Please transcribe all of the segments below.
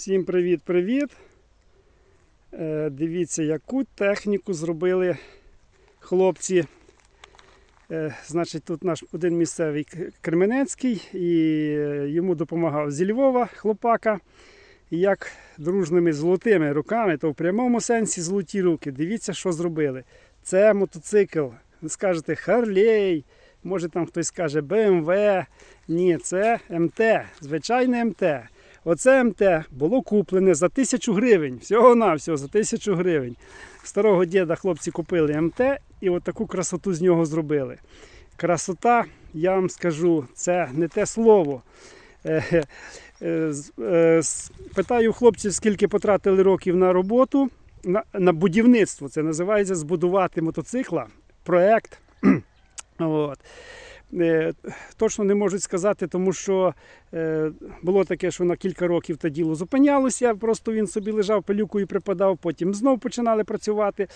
Всім привіт-привіт. Е, Дивіться, яку техніку зробили хлопці. Е, Значить, тут наш один місцевий Кременецький і е, йому допомагав зі Львова хлопака. Як дружними золотими руками, то в прямому сенсі золоті руки. Дивіться, що зробили. Це мотоцикл. Ви скажете Харлей, може там хтось скаже БМВ. Ні, це МТ, звичайне МТ. Оце МТ було куплене за тисячу гривень. Всього-навсього за тисячу гривень. Старого діда хлопці купили МТ і от таку красоту з нього зробили. Красота, я вам скажу, це не те слово. Е, е, е, Питаю хлопців, скільки потратили років на роботу, на, на будівництво. Це називається збудувати мотоцикла, проект. От. Е, Точно не можуть сказати, тому що е, було таке, що на кілька років те діло зупинялося, просто він собі лежав пилюкою припадав, потім знов починали працювати.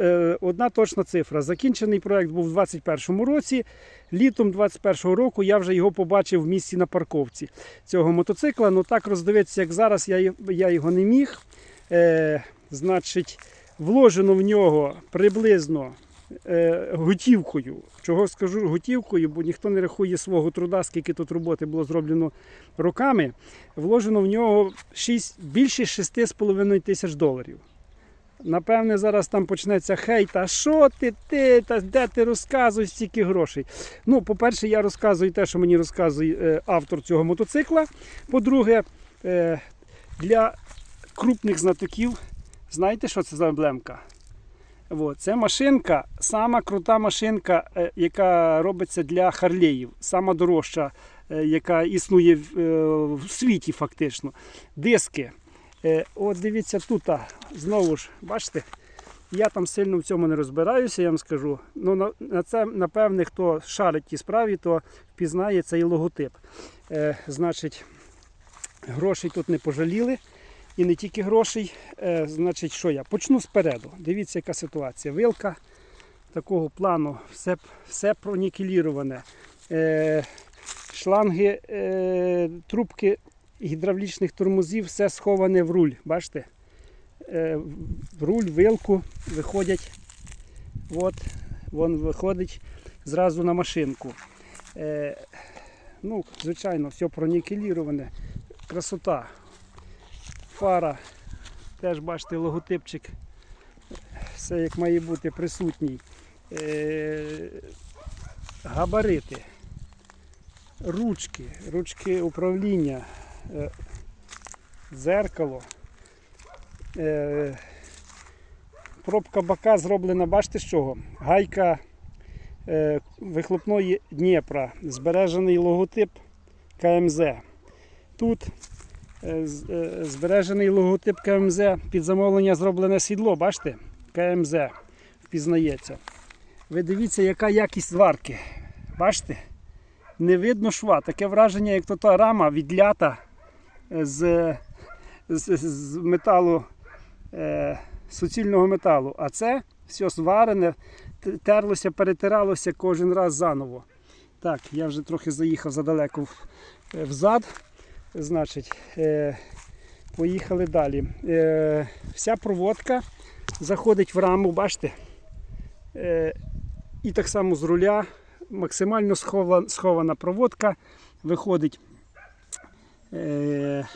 Е, Одна точна цифра. Закінчений проект був у 2021 році. Літом 2021 року я вже його побачив в місті на парковці цього мотоцикла. Ну так роздивитися, як зараз, я, його не міг. Значить, вложено в нього приблизно готівкою. Чого скажу готівкою, бо ніхто не рахує свого труда, скільки тут роботи було зроблено роками. Вложено в нього 6, більше 6,5 тисяч доларів. Напевне, зараз там почнеться хейт, а що ти, ти, та де ти розказуєш стільки грошей? Ну, по-перше, я розказую те, що мені розказує е, автор цього мотоцикла. По-друге, е, для крупних знатоків, знаєте, що це за емблемка? От, це машинка, сама крута машинка, е, яка робиться для харлеїв, сама дорожча, е, яка існує в, е, в світі фактично. Диски. От дивіться тут, знову ж, бачите, я там сильно в цьому не розбираюся, я вам скажу. Ну, на, це, напевне, хто шарить ті справі, то впізнає цей логотип. Значить, грошей тут не пожаліли. І не тільки грошей. Е, значить, що я? Почну спереду. Дивіться, яка ситуація. Вилка такого плану, все, все пронікеліроване. Е, шланги, е, трубки гідравлічних тормозів, все сховане в руль. Бачите? Е, в руль, вилку виходять. От, вон виходить зразу на машинку. Е, ну, звичайно, все пронікеліроване. Красота фара. Теж бачите логотипчик. Все як має бути присутній. Е, габарити, ручки, ручки управління, е, дзеркало. Е, пробка бака зроблена, бачите з чого? Гайка вихлопної Дніпра, збережений логотип КМЗ. Тут збережений логотип КМЗ. Під замовлення зроблене сідло, бачите? КМЗ впізнається. Ви дивіться, яка якість зварки. Бачите? Не видно шва. Таке враження, як то та рама відлята з, з, з металу, е, суцільного металу. А це все зварене, терлося, перетиралося кожен раз заново. Так, я вже трохи заїхав задалеко е, взад. Значить, е, поїхали далі. Е, вся проводка заходить в раму, бачите? Е, і так само з руля максимально схована, проводка виходить. Е,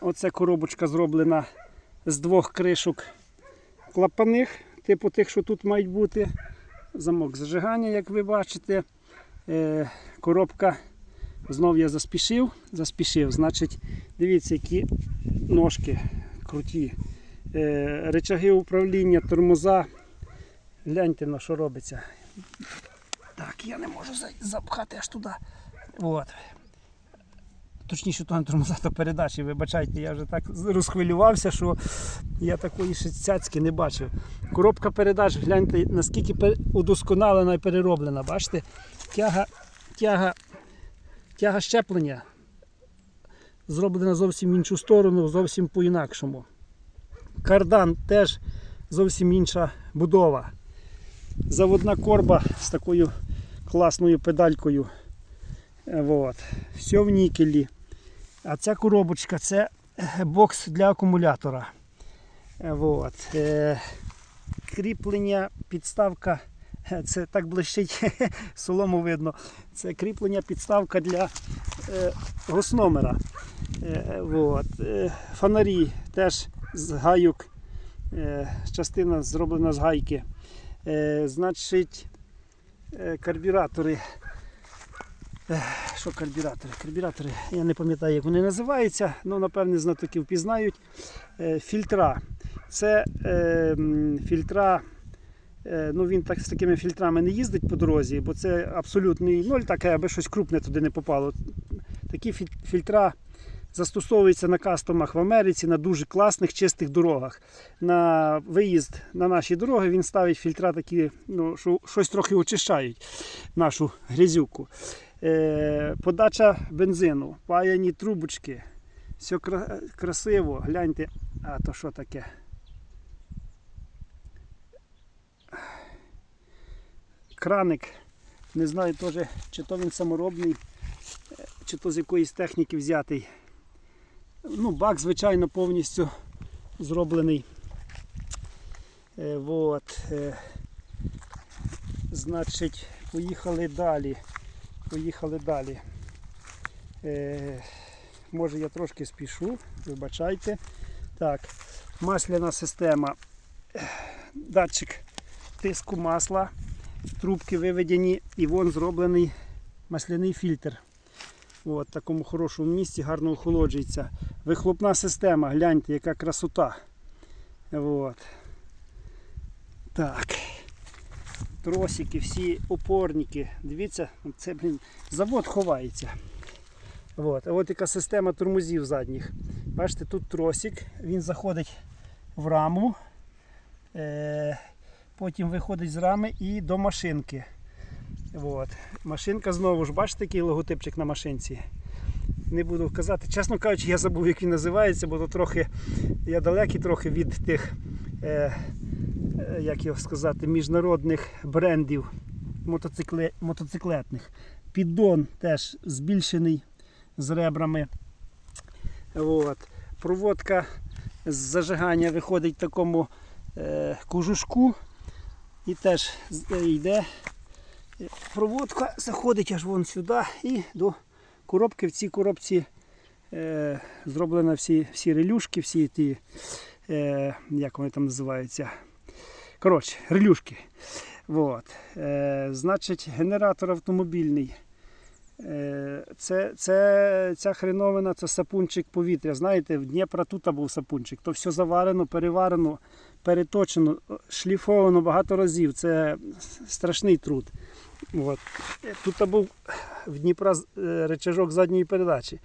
оце коробочка зроблена з двох кришок клапаних, типу тих, що тут мають бути. Замок зажигання, як ви бачите. Е, коробка Знов я заспішив, заспішив. Значить, дивіться, які ножки круті. Е, речаги управління, тормоза. Гляньте на що робиться. Так, я не можу запхати аж туди. От. Точніше, то не тормоза, то передачі. Вибачайте, я вже так розхвилювався, що я такої ще цяцьки не бачив. Коробка передач, гляньте, наскільки удосконалена і перероблена. Бачите? Тяга, тяга тяга щеплення зроблена зовсім в іншу сторону, зовсім по-інакшому. Кардан теж зовсім інша будова. Заводна корба з такою класною педалькою. Е, Вот. Все в нікелі. А ця коробочка це е, бокс для акумулятора. Е, Вот. Е, Кріплення, підставка. Це так блищить, солому видно. Це кріплення, підставка для е, госномера. Е, вот. е, Фонарі теж з гайок. Е, частина зроблена з гайки. Е, значить, е, карбюратори. Що карбюратори? Карбюратори, я не пам'ятаю, як вони називаються, ну, напевне, знатоки впізнають. Е, Фільтра. Це е, фільтра. Е, Ну, він так з такими фільтрами не їздить по дорозі, бо це абсолютний ноль, таке, аби щось крупне туди не попало. Такі філь- фільтра застосовуються на кастомах в Америці на дуже класних чистих дорогах. На виїзд на наші дороги він ставить фільтра такі, ну, що щось трохи очищають нашу грязюку. Е, подача бензину, паяні трубочки. Все красиво. Гляньте, а то що таке? Краник. Не знаю теж, чи то він саморобний, е, чи то з якоїсь техніки взятий. Ну, бак, звичайно, повністю зроблений. Е, вот. Е, значить, поїхали далі. Поїхали далі. Може я трошки спішу, вибачайте. Так, масляна система. Датчик тиску масла, трубки виведені і вон зроблений масляний фільтр. От, в такому хорошому місці, гарно охолоджується. Вихлопна система, гляньте, яка красота. От. Так. Тросики, всі опорники. Дивіться, це блін, завод ховається. От. А от яка система тормозів задніх. Бачите, тут тросик, він заходить в раму, е, потім виходить з рами і до машинки. От. Машинка знову ж, бачите, такий логотипчик на машинці. Не буду казати. Чесно кажучи, я забув, як він називається, бо то трохи я далекий трохи від тих, е, е, як його сказати, міжнародних брендів мотоцикле, мотоциклетних. Піддон теж збільшений з ребрами. От. Проводка з зажигання виходить в такому е, кожушку і теж е, йде проводка, заходить аж вон сюди і до коробки. В цій коробці е, зроблено всі, всі релюшки, всі ті, е, як вони там називаються. Коротше, релюшки. Вот. Е, значить, генератор автомобільний. Е, Це, це, ця хреновина це сапунчик повітря. Знаєте, в Дніпра тут був сапунчик. То все заварено, переварено, переточено, шліфовано багато разів. Це страшний труд. От. Тут був в Дніпра е, речажок задньої передачі.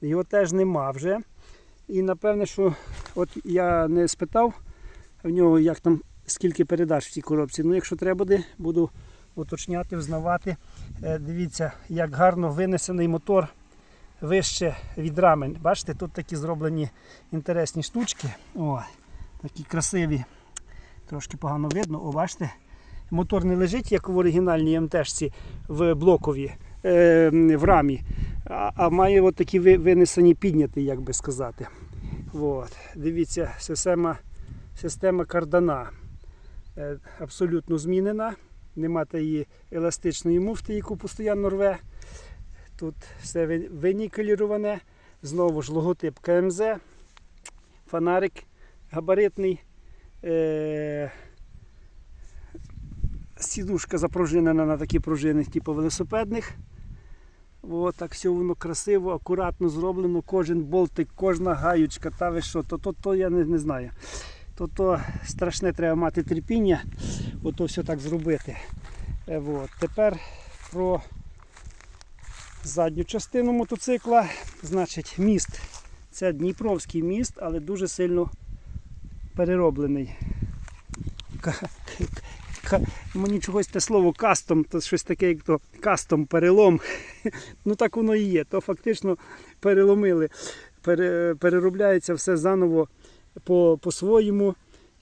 Його теж нема вже. І напевне, що от я не спитав в нього, як там скільки передач в цій коробці. Ну, якщо треба буде, буду уточняти, взнавати. Е, Дивіться, як гарно винесений мотор вище від рами. Бачите, тут такі зроблені інтересні штучки. О, такі красиві. Трошки погано видно. О, мотор не лежить, як в оригінальній МТшці в блокові е, в рамі, а, а має от такі винесені підняті, як би сказати. От. Дивіться, система, система кардана е, абсолютно змінена. Нема тієї еластичної муфти, яку постійно рве. Тут все ви- винікеліроване. Знову ж логотип КМЗ, фонарик габаритний. Е- сідушка запружинена на такі пружини, типу велосипедних. От так все воно красиво, акуратно зроблено. Кожен болтик, кожна гаючка, та ви що, то, то, то я не, не знаю. То, то страшне треба мати терпіння, ото все так зробити. Е, От. Тепер про задню частину мотоцикла. Значить, міст. Це Дніпровський міст, але дуже сильно перероблений. Мені чогось те слово кастом, то щось таке, як то кастом, перелом. Ну так воно і є. То фактично переломили. Пере, переробляється все заново по, по-своєму.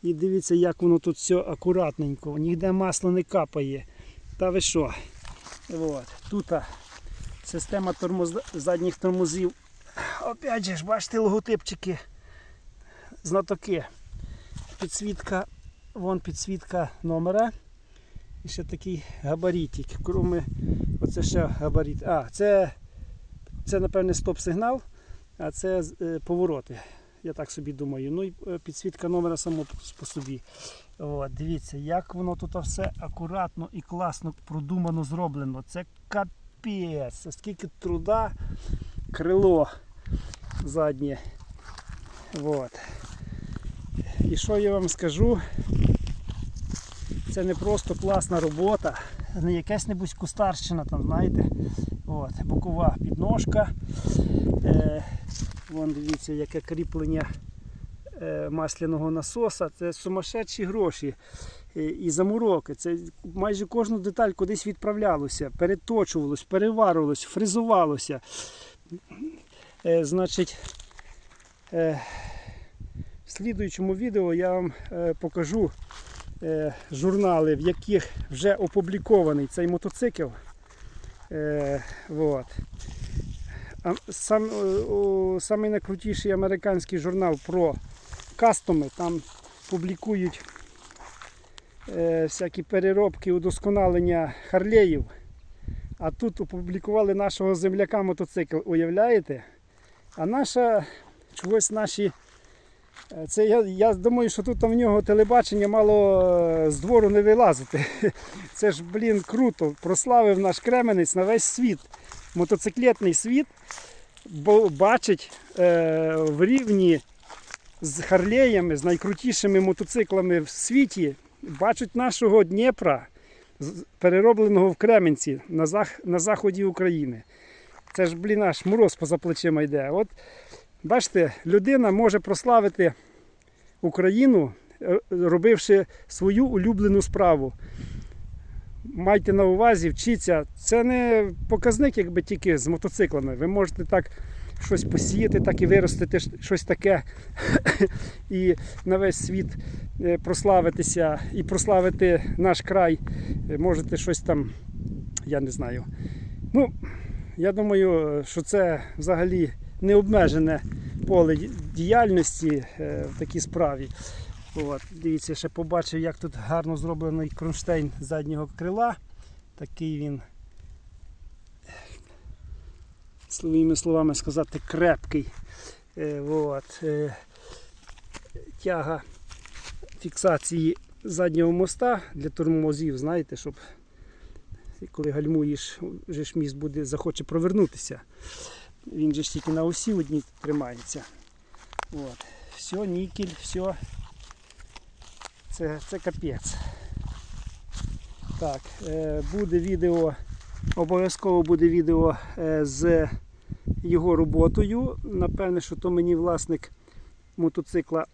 І дивіться, як воно тут все акуратненько. Ніде масло не капає. Та ви що? От. Тут система тормоз... задніх тормозів опять же бачите логотипчики, знатоки. Підсвітка, вон підсвітка номера. І ще такий габаритик. Кроме, оце ще габарит. А, це, це напевне стоп-сигнал, а це е, повороти. Я так собі думаю. Ну і е, підсвітка номера само по собі. От, дивіться, як воно тут все акуратно і класно продумано зроблено. Це капець. Скільки труда, крило заднє. От. І що я вам скажу? Це не просто класна робота, не якась небудь кустарщина, там, знаєте. От, бокова підножка. Е, вон дивіться, яке кріплення е, масляного насоса. Це сумасшедші гроші е, і замуроки. Це майже кожну деталь кудись відправлялося, переточувалось, переварувалось, фрезувалося. Е, значить, е, в слідуючому відео я вам е, покажу е, журнали, в яких вже опублікований цей мотоцикл. Е, вот. Сам, самий найкрутіший американський журнал про кастоми, там публікують всякі переробки, удосконалення харлеїв. А тут опублікували нашого земляка мотоцикл, уявляєте? А наша, чогось наші. Е, Це я, я думаю, що тут в нього телебачення мало е, з двору не вилазити. Це ж, блін, круто. Прославив наш Кременець на весь світ. Мотоциклетний світ бачить е, в рівні з Харлеями, з найкрутішими мотоциклами в світі, бачать нашого Дніпра, переробленого в Кременці на, зах, на заході України. Це ж, блін, аж мороз поза плечима йде. От бачите, людина може прославити Україну, е, робивши свою улюблену справу. Майте на увазі, вчіться. Це не показник, якби тільки з мотоциклами. Ви можете так щось посіяти, так і виростити щось таке і на весь світ е, прославитися і прославити наш край. Е, Можете щось там, я не знаю. Ну, я думаю, що це взагалі необмежене поле діяльності е, в такій справі. От, дивіться, ще побачив, як тут гарно зроблений кронштейн заднього крила. Такий він, своїми словами сказати, крепкий. Е, от, е, тяга фіксації заднього моста для тормозів, знаєте, щоб коли гальмуєш, вже ж міст буде, захоче провернутися. Він же ж тільки на осі одній тримається. От. Все, нікель, все. Це, це капець. Так, е, буде відео, обов'язково буде відео е, з його роботою. Напевне, що то мені власник мотоцикла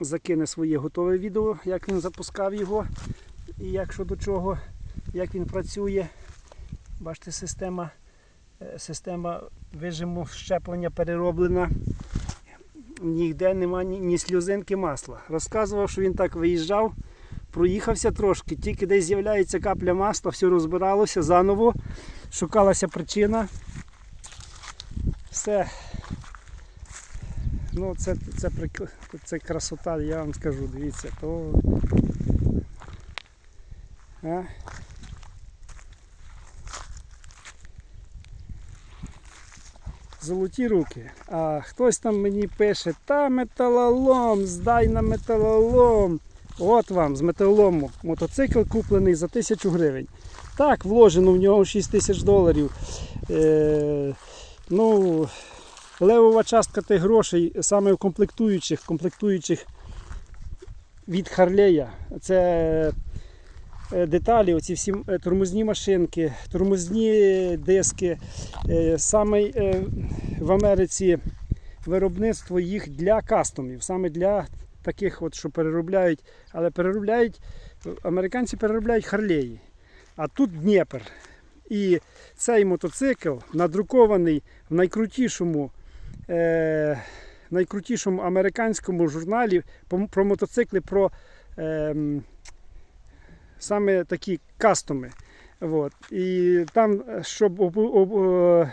закине своє готове відео, як він запускав його і як що до чого, як він працює. Бачите, система, система вижиму щеплення перероблена. Ніде нема ні, ні сльозинки масла. Розказував, що він так виїжджав, проїхався трошки, тільки десь з'являється капля масла, все розбиралося заново, шукалася причина. Все. Ну, це, це, прик- це красота, я вам скажу, дивіться, то. А? Золоті руки. А хтось там мені пише, та металолом, здай на металолом. От вам з металолому мотоцикл куплений за тисячу гривень. Так, вложено в нього 6 тисяч доларів. Е, ну, левова частка тих грошей саме в комплектуючих, комплектуючих від Харлея. Це деталі, оці всі е, тормозні машинки, тормозні диски. Е, Саме е, в Америці виробництво їх для кастомів, саме для таких, от, що переробляють, але переробляють, американці переробляють Харлеї. А тут Дніпр. І цей мотоцикл надрукований в найкрутішому, е, найкрутішому американському журналі про мотоцикли, про ем, саме такі кастоми. От. І там, щоб об, об, е,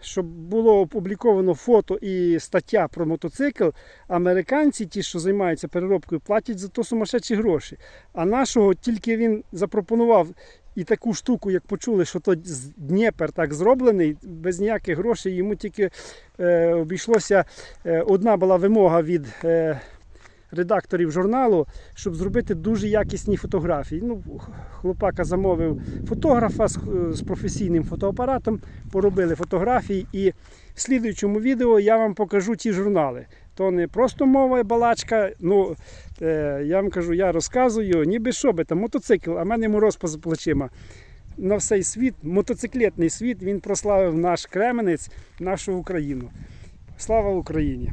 щоб було опубліковано фото і стаття про мотоцикл, американці, ті, що займаються переробкою, платять за то сумасшедші гроші. А нашого тільки він запропонував і таку штуку, як почули, що то Дніпер так зроблений, без ніяких грошей. Йому тільки е, обійшлося. Е, одна була вимога від. Е, Редакторів журналу, щоб зробити дуже якісні фотографії. Ну, хлопака замовив фотографа з, з професійним фотоапаратом, поробили фотографії, і в слідуючому відео я вам покажу ті журнали. То не просто мова і балачка. Ну, е, я вам кажу, я розказую, ніби що би там, мотоцикл, а в мене мороз поза плечима. На всей світ, мотоциклетний світ, він прославив наш Кременець, нашу Україну. Слава Україні!